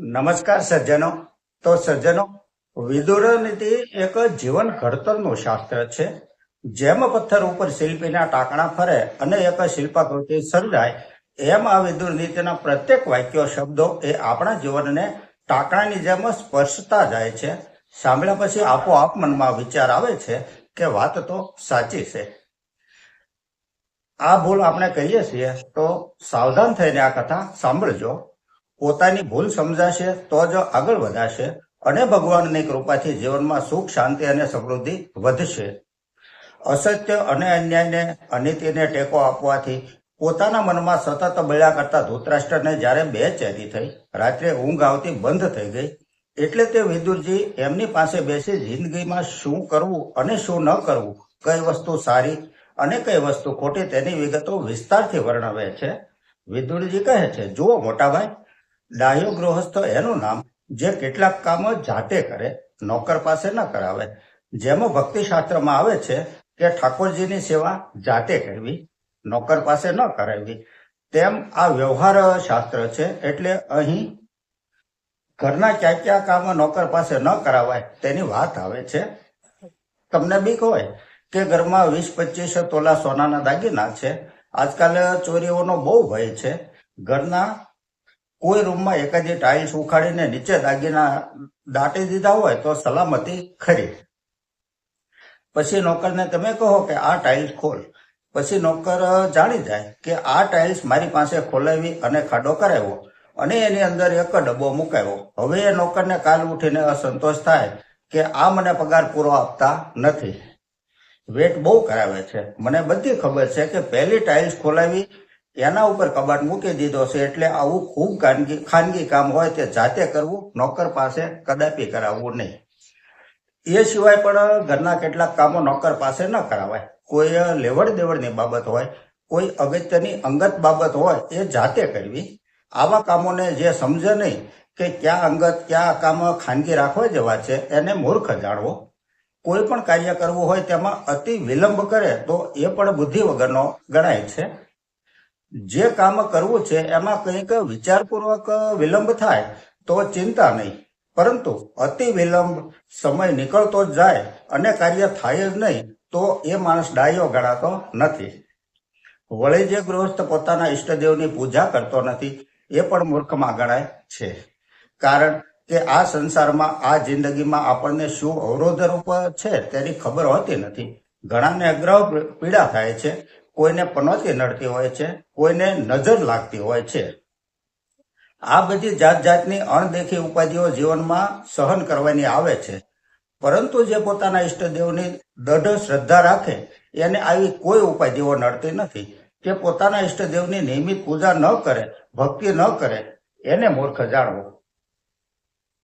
નમસ્કાર સજ્જનો. તો સજ્જનો, વિદુર નીતિ એક જીવન ઘડતરનું શાસ્ત્ર છે. જેમ પથ્થર ઉપર શિલ્પીના ટાંકણા ફરે અને એક શિલ્પાકૃતિ સર્જાય, એમ આ વિદુર નીતિના પ્રત્યેક વાક્યો, શબ્દો એ આપણા જીવનને ટાંકણાની જેમ સ્પર્શતા જાય છે. સાંભળ્યા પછી આપોઆપ મનમાં વિચાર આવે છે કે વાત તો સાચી છે. આ ભૂલ આપણે કહીએ છીએ, તો સાવધાન થઈને આ કથા સાંભળજો. પોતાની ભૂલ સમજાશે તો જ આગળ વધાશે અને ભગવાનની કૃપાથી જીવનમાં સુખ, શાંતિ અને સમૃદ્ધિ વધશે. અસત્ય અને અન્યાયને અનીતિને ટેકો આપવાથી પોતાના મનમાં સતત બળ્યા કરતા ધૃતરાષ્ટ્રને જ્યારે બેચેની થઈ, રાત્રે ઊંઘ આવતી બંધ થઈ ગઈ, એટલે તે વિદુરજી એમની પાસે બેસી જિંદગીમાં શું કરવું અને શું ન કરવું, કઈ વસ્તુ સારી અને કઈ વસ્તુ ખોટી તેની વિગતો વિસ્તારથી વર્ણવે છે. વિદુરજી કહે છે, જુઓ મોટાભાઈ ડાહ્યો ગૃહસ્થ એનું નામ જે કેટલાક કામો જાતે કરે, નોકર પાસે ન કરાવે. જેમાં ભક્તિશાસ્ત્રમાં આવે છે કે ઠાકોરજીની સેવા જાતે કરવી, નોકર પાસે ન કરાવવી. તેમ આ વ્યવહાર શાસ્ત્ર છે એટલે અહીં ઘરના ક્યાં ક્યાં કામ નોકર પાસે ન કરાવાય તેની વાત આવે છે. તમને બીક હોય કે ઘરમાં વીસ પચીસ તોલા સોનાના દાગીના છે, આજકાલ ચોરીઓનો બહુ ભય છે. ઘરના કોઈ રૂમમાં એકાદી ટાઇલ્સ ઉખાડીને નીચે દાગીના દાટી દીધા હોય તો સલામતી ખરી. પછી નોકરને તમે કહો કે આ ટાઇલ્સ ખોલ. પછી નોકર જાણી જાય કે આ ટાઇલ્સ મારી પાસે ખોલાવી અને ખાડો કરાવ્યો અને એની અંદર એક ડબ્બો મુકાયો. હવે એ નોકરને કાલ ઉઠીને અસંતોષ થાય કે આ મને પગાર પૂરો આપતા નથી. વેટ બહુ કરાવે છે. મને બધી ખબર છે કે પહેલી ટાઇલ્સ ખોલાવી એના ઉપર કબાટ મૂકી દીધો છે એટલે આવું ખૂબ ખાનગી ખાનગી કામ હોય તે જાતે કરવું, નોકર પાસે કદાપી કરાવવું નહીં. એ સિવાય પણ ઘરના કેટલાક કામો નોકર પાસે ન કરાવાય. કોઈ લેવડ દેવડની બાબત હોય, કોઈ અગત્યની અંગત બાબત હોય, એ જાતે કરવી. આવા કામોને જે સમજે નહીં કે ક્યાં અંગત, ક્યાં કામ ખાનગી રાખવા જેવા છે, એને મૂર્ખ જાણવો. કોઈ પણ કાર્ય કરવું હોય તેમાં અતિ વિલંબ કરે તો એ પણ બુદ્ધિ વગરનો ગણાય છે. જે કામ કરવું છે, એમાં કંઈક વિચારપૂર્વક વિલંબ થાય તો ચિંતા નહીં. પરંતુ અતિ વિલંબ સમય નીકળતો જ જાય અને કાર્ય થાય જ નહીં, તો એ માણસ ડાયો ગણાતો નથી. વળી જે ગૃહસ્થ પોતાના ઈષ્ટદેવની પૂજા કરતો નથી, એ પણ મૂર્ખમાં ગણાય છે. કારણ કે આ સંસારમાં, આ જિંદગીમાં આપણને શું અવરોધ રૂપ છે તેની ખબર હોતી નથી. ઘણાને અગ્રહ પીડા થાય છે કોઈને પનોતી નડતી હોય છે, કોઈને નજર લાગતી હોય છે. આ બધી જાત જાતની અણદેખી ઉપાધિઓ જીવનમાં સહન કરવાની આવે છે. પરંતુ જે પોતાના ઈષ્ટદેવની દઢ શ્રદ્ધા રાખે, એને આવી કોઈ ઉપાધિઓ નડતી નથી. કે પોતાના ઈષ્ટદેવની નિયમિત પૂજા ન કરે, ભક્તિ ન કરે, એને મૂર્ખ જાણવું.